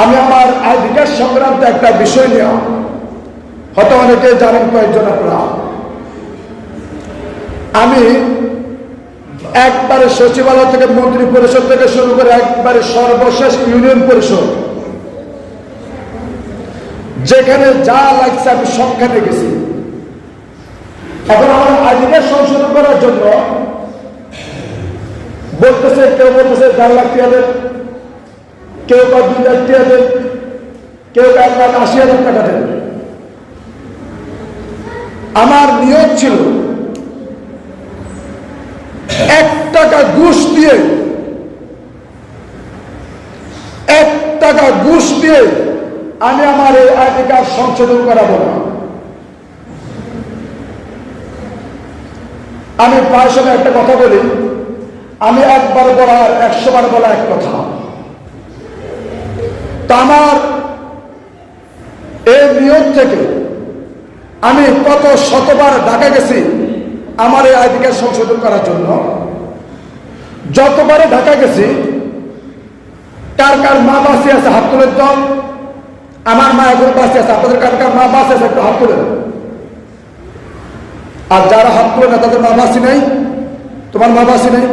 আমি আমার কার্ড সংক্রান্ত একটা বিষয় নিয়ে হয়তো অনেকে জানেন কয়েকজন আপনারা। আমি একবারে সচিবালয় থেকে মন্ত্রী পরিষদ থেকে শুরু করে একবারে সর্বশেষ ইউনিয়ন পরিষদ। যেখানে যা লাগছে আমি সবখানে গেছি। এখন আমার আইডিটা সংশোধন করার জন্য বলতেছে, কেউ বলতেছে, দেড় লাখ টাকা কেউ বা দুই লাখ টাকা দেন, কেউ বা এক লাখ আশি হাজার টাকা দেন। আমার নিয়োগ ছিল, এক টাকা ঘুষ দিয়ে, এক টাকা ঘুষ দিয়ে আমি আমার এই আইডি কার্ড সংশোধন করাবো না। আমি প্রায় সময় একটা কথা বলি, আমি একবার বলা আর একশো বার বলা এক কথা। তা আমার এই নিয়োগ থেকে আমি কত শতবার ঢাকা গেছি আমার এই আইডি কার্ড সংশোধন করার জন্য। যতবারে ঢাকা গেছি, কার কার মা বাসি আছে হাত তুলের দল আমার মা এখন বাসি আছে, আপনাদের কার কার মা বাসি আছে একটু হাত তুলেন। আর যারা হাত তুলে না, তাদের মা বাসি নেই? তোমার মা বাসি নেই?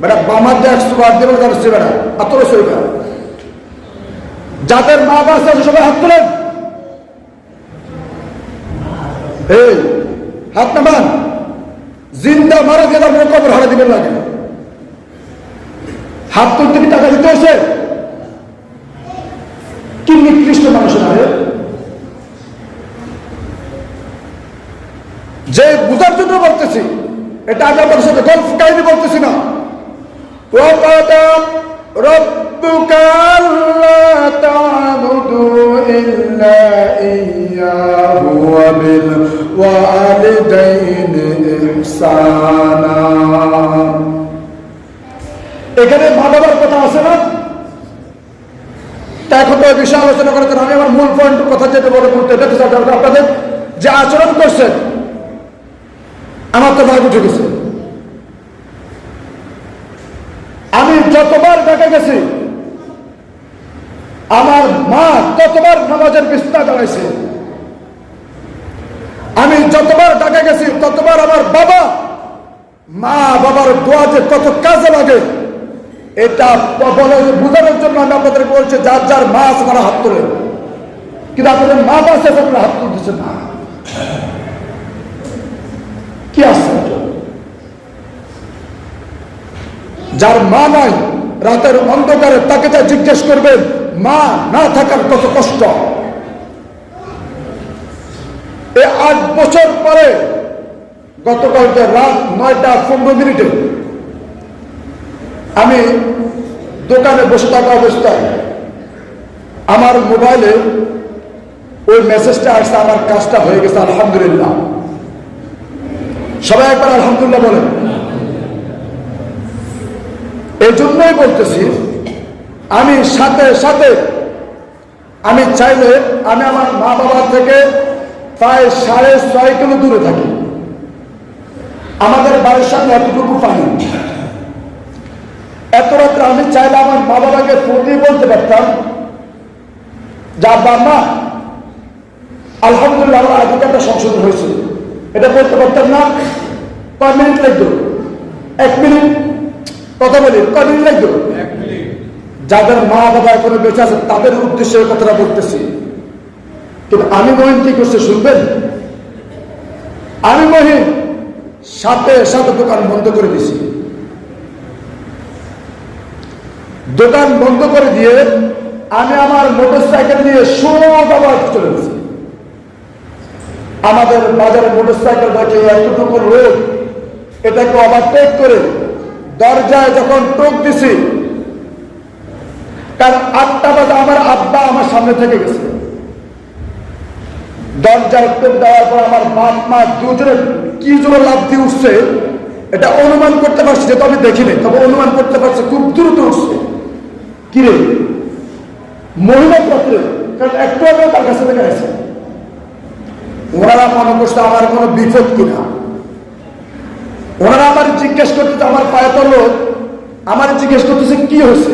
বেটা, বামার যে একশো বার দেবে তার সে বেটা হাত তুলে সই। যাদের মা বাস আছে, সবাই হাত তোলেন। এই, হাত নামান। জিন্দা মারা গেলে আপনার কবর হারা দিবেন লাগে হাত তুলতে কি টাকা দিতে হয়েছে? কি নিকৃষ্ট মানুষের হয় যে বুঝার জন্য বলতেছি, এটা আগে আপনার সাথে গল্প কাহিনী বলতেছি না। রব্বুকা এখানে মা কথা আছে না? তা এখন তো বিষয়ে আলোচনা করার আমি আমার মূল পয়েন্ট কথা যেটা বলে বলতে এটা হচ্ছে আপনাদের যে আচরণ করছেন, আমার তো ভাগ উঠে গেছে। আমি যতবার ঢাকা গেছি, আমার মা ততবার নামাজের বিস্তার দাঁড়াইছে। আমি যতবার ঢাকা গেছি, ততবার আমার বাবা, মা বাবার দোয়া যে কত কাজে লাগে এটা বোঝানোর জন্য আমি আপনাদের বলছি, যার যার মা আছে হাত তোলে। কিন্তু আপনাদের মা আছে আপনারা হাত তুলতেছেন না। কি আছে যার মা নাই, রাতের অন্ধকারে তাকে যা জিজ্ঞেস করবেন মা না থাকার কত কষ্ট। এই আট বছর পরে গতকালকে রাত নয়টা পনেরো মিনিটে আমি দোকানে বসে থাকা অবস্থায় আমার মোবাইলে ওই মেসেজটা আসছে, আমার কাজটা হয়ে গেছে, আলহামদুলিল্লাহ। সবাই একবার আলহামদুলিল্লাহ বলেন। এই জন্যই বলতেছি, আমি সাথে সাথে আমি চাইলে আমি আমার মা বাবার থেকে প্রায় সাড়ে ছয় কিলো দূরে থাকি। আমাদের বাড়ির সামনে এতটুকু পানি। এত রাত্রে আমি চাইলে আমার মা বাবাকে দিয়ে বলতে পারতাম যা বাবা আলহামদুলিল্লাহ আমার একটা সংশোধন হয়েছে। এটা বলতে পারতাম না। কয় মিনিট লাগতো এক মিনিট। কথা বলি কয় মিনিট লাগতো যাদের মা বাবা এখনও বেঁচে আছে তাদের উদ্দেশ্যে কথাটা বলতেছি। কিন্তু আমি মহিন কি করছে শুনবেন? আমি মহিন সাথে সাথে দোকান বন্ধ করে দিছি দোকান বন্ধ করে দিয়ে আমি আমার মোটর সাইকেল নিয়ে সোজা বাড়িতে চলে গেছি আমাদের বাজারে মোটর সাইকেল দেখে এতটুকু লোক, এটাকে ওভারটেক করে দরজায় যখন টোক দিছি, কারণ আটটা বাজে আমার আব্বা আমার সামনে থেকে গেছে। দরজায় টোক দেওয়ার পর আমার বাপ মা দুজনে কি জোরে লাভ দিয়ে উঠছে এটা অনুমান করতে পারছি যেহেতু আমি দেখিনি তবে অনুমান করতে পারছি, খুব দ্রুত উঠছে। কিরে মহিলা পত্রে কারণ একটু আগে তার কাছে থেকে আছে ওনারা মনে করছে আমার কোনো বিপদ কিনা। ওনারা আমার জিজ্ঞেস করতে আমার পায়ে তলো আমার জিজ্ঞেস করতেছে, কি হয়েছে?